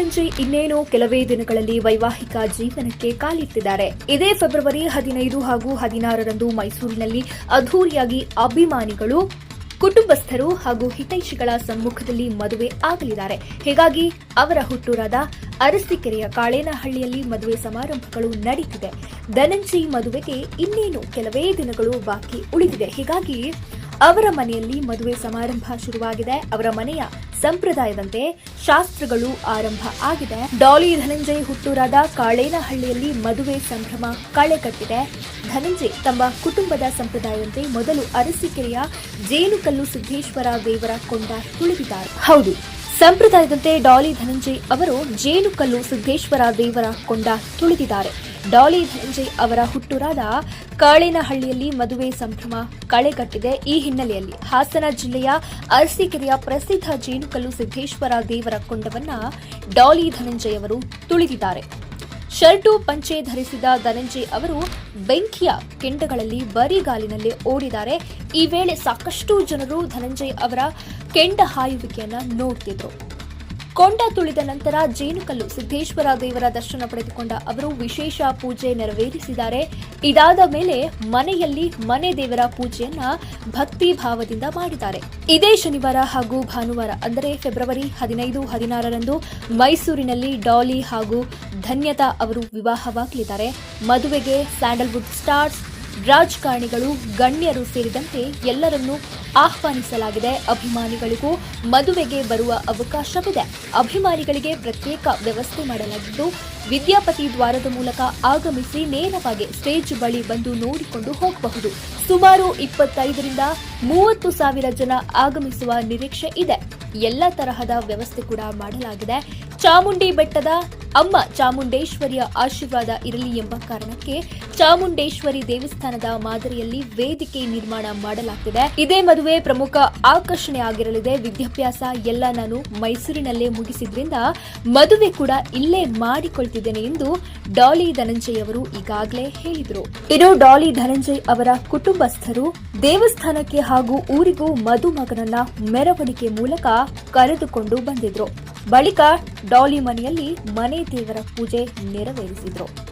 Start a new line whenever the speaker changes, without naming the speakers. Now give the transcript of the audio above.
ಧನಂಜಯ್ ಇನ್ನೇನು ಕೆಲವೇ ದಿನಗಳಲ್ಲಿ ವೈವಾಹಿಕ ಜೀವನಕ್ಕೆ ಕಾಲಿಟ್ಟಿದ್ದಾರೆ. ಇದೇ ಫೆಬ್ರವರಿ ಹದಿನೈದು ಹಾಗೂ ಹದಿನಾರರಂದು ಮೈಸೂರಿನಲ್ಲಿ ಅದ್ದೂರಿಯಾಗಿ ಅಭಿಮಾನಿಗಳು, ಕುಟುಂಬಸ್ಥರು ಹಾಗೂ ಹಿತೈಷಿಗಳ ಸಮ್ಮುಖದಲ್ಲಿ ಮದುವೆ ಆಗಲಿದ್ದಾರೆ. ಹೀಗಾಗಿ ಅವರ ಹುಟ್ಟೂರಾದ ಅರಸಿಕೆರೆಯ ಕಾಳೇನಹಳ್ಳಿಯಲ್ಲಿ ಮದುವೆ ಸಮಾರಂಭಗಳು ನಡೀತಿದೆ. ಧನಂಜಯ್ ಮದುವೆಗೆ ಇನ್ನೇನು ಕೆಲವೇ ದಿನಗಳು ಬಾಕಿ ಉಳಿದಿದೆ. ಹೀಗಾಗಿ ಅವರ ಮನೆಯಲ್ಲಿ ಮದುವೆ ಸಮಾರಂಭ ಶುರುವಾಗಿದೆ. ಅವರ ಮನೆಯ ಸಂಪ್ರದಾಯದಂತೆ ಶಾಸ್ತ್ರಗಳು ಆರಂಭ ಆಗಿದೆ. ಡಾಲಿ ಧನಂಜಯ್ ಹುಟ್ಟೂರಾದ ಕಾಳೇನಹಳ್ಳಿಯಲ್ಲಿ ಮದುವೆ ಸಂಭ್ರಮ ಕಳೆಕಟ್ಟಿದೆ ಧನಂಜಯ್ ತಮ್ಮ ಕುಟುಂಬದ ಸಂಪ್ರದಾಯದಂತೆ ಮೊದಲು ಅರಸೀಕೆರೆಯ ಜೇನುಕಲ್ಲು ಸಿದ್ದೇಶ್ವರ ದೇವರ ಕೊಂಡ ತುಳಿದಿದ್ದಾರೆ. ಹೌದು, ಸಂಪ್ರದಾಯದಂತೆ ಡಾಲಿ ಧನಂಜಯ್ ಅವರು ಜೇನುಕಲ್ಲು ಸಿದ್ದೇಶ್ವರ ದೇವರ ಕೊಂಡ ತುಳಿದಿದ್ದಾರೆ. ಡಾಲಿ ಧನಂಜಯ್ ಅವರ ಹುಟ್ಟೂರಾದ ಕಾಳಿನಹಳ್ಳಿಯಲ್ಲಿ ಮದುವೆ ಸಂಭ್ರಮ ಕಳೆಗಟ್ಟಿದೆ. ಈ ಹಿನ್ನೆಲೆಯಲ್ಲಿ ಹಾಸನ ಜಿಲ್ಲೆಯ ಅರಸೀಕೆರೆಯ ಪ್ರಸಿದ್ಧ ಜೇನುಕಲ್ಲು ಸಿದ್ದೇಶ್ವರ ದೇವರ ಕೊಂಡವನ್ನ ಡಾಲಿ ಧನಂಜಯ್ ಅವರು ತುಳಿದಿದ್ದಾರೆ. ಶರ್ಟು ಪಂಚೆ ಧರಿಸಿದ ಧನಂಜಯ್ ಅವರು ಬೆಂಕಿಯ ಕೆಂಡಗಳಲ್ಲಿ ಬರಿಗಾಲಿನಲ್ಲಿ ಓಡಿದ್ದಾರೆ. ಈ ವೇಳೆ ಸಾಕಷ್ಟು ಜನರು ಧನಂಜಯ್ ಅವರ ಕೆಂಡ ಹಾಯುವಿಕೆಯನ್ನ ನೋಡ್ತಿದ್ರು. ಕೊಂಡ ತುಳಿದ ನಂತರ ಜೇನುಕಲ್ಲು ಸಿದ್ದೇಶ್ವರ ದೇವರ ದರ್ಶನ ಪಡೆದುಕೊಂಡ ಅವರು ವಿಶೇಷ ಪೂಜೆ ನೆರವೇರಿಸಿದ್ದಾರೆ. ಇದಾದ ಮೇಲೆ ಮನೆಯಲ್ಲಿ ಮನೆ ದೇವರ ಪೂಜೆಯನ್ನ ಭಕ್ತಿ ಭಾವದಿಂದ ಮಾಡಿದ್ದಾರೆ. ಇದೇ ಶನಿವಾರ ಹಾಗೂ ಭಾನುವಾರ, ಅಂದರೆ ಫೆಬ್ರವರಿ ಹದಿನೈದು, ಹದಿನಾರರಂದು ಮೈಸೂರಿನಲ್ಲಿ ಡಾಲಿ ಹಾಗೂ ಧನ್ಯತಾ ಅವರು ವಿವಾಹವಾಗಲಿದ್ದಾರೆ. ಮದುವೆಗೆ ಸ್ಯಾಂಡಲ್ವುಡ್ ಸ್ಟಾರ್ಸ್ ರಾಜಕಾರಣಿಗಳು, ಗಣ್ಯರು ಸೇರಿದಂತೆ ಎಲ್ಲರನ್ನೂ ಆಹ್ವಾನಿಸಲಾಗಿದೆ. ಅಭಿಮಾನಿಗಳಿಗೂ ಮದುವೆಗೆ ಬರುವ ಅವಕಾಶವಿದೆ. ಅಭಿಮಾನಿಗಳಿಗೆ ಪ್ರತ್ಯೇಕ ವ್ಯವಸ್ಥೆ ಮಾಡಲಾಗಿದ್ದು, ವಿದ್ಯಾಪತಿ ದ್ವಾರದ ಮೂಲಕ ಆಗಮಿಸಿ ನೇರವಾಗಿ ಸ್ಟೇಜ್ ಬಳಿ ಬಂದು ನೋಡಿಕೊಂಡು ಹೋಗಬಹುದು. ಸುಮಾರು ಇಪ್ಪತ್ತೈದರಿಂದ ಮೂವತ್ತು ಸಾವಿರ ಜನ ಆಗಮಿಸುವ ನಿರೀಕ್ಷೆ ಇದೆ. ಎಲ್ಲ ತರಹದ ವ್ಯವಸ್ಥೆ ಕೂಡ ಮಾಡಲಾಗಿದೆ. ಚಾಮುಂಡಿ ಬೆಟ್ಟದ ಅಮ್ಮ ಚಾಮುಂಡೇಶ್ವರಿಯ ಆಶೀರ್ವಾದ ಇರಲಿ ಎಂಬ ಕಾರಣಕ್ಕೆ ಚಾಮುಂಡೇಶ್ವರಿ ದೇವಸ್ಥಾನದ ಮಾದರಿಯಲ್ಲಿ ವೇದಿಕೆ ನಿರ್ಮಾಣ ಮಾಡಲಾಗ್ತಿದೆ. ಇದೇ ಮದುವೆ ಪ್ರಮುಖ ಆಕರ್ಷಣೆ ಆಗಿರಲಿದೆ. ವಿದ್ಯಾಭ್ಯಾಸ ಎಲ್ಲ ನಾನು ಮೈಸೂರಿನಲ್ಲೇ ಮುಗಿಸಿದ್ರಿಂದ ಮದುವೆ ಕೂಡ ಇಲ್ಲೇ ಮಾಡಿಕೊಳ್ತಿದ್ದೇನೆ ಎಂದು ಡಾಲಿ ಧನಂಜಯ್ ಅವರು ಈಗಾಗಲೇ ಹೇಳಿದರು. ಇನ್ನು ಡಾಲಿ ಧನಂಜಯ್ ಅವರ ಕುಟುಂಬಸ್ಥರು ದೇವಸ್ಥಾನಕ್ಕೆ ಹಾಗೂ ಊರಿಗೂ ಮದುಮಗನನ್ನ ಮೆರವಣಿಗೆ ಮೂಲಕ ಕರೆದುಕೊಂಡು ಬಂದಿದ್ರು. ಬಳಿಕ ಡಾಲಿ ಮನೆಯಲ್ಲಿ ಮನೆ ದೇವರ ಪೂಜೆ ನೆರವೇರಿಸಿದ್ರು.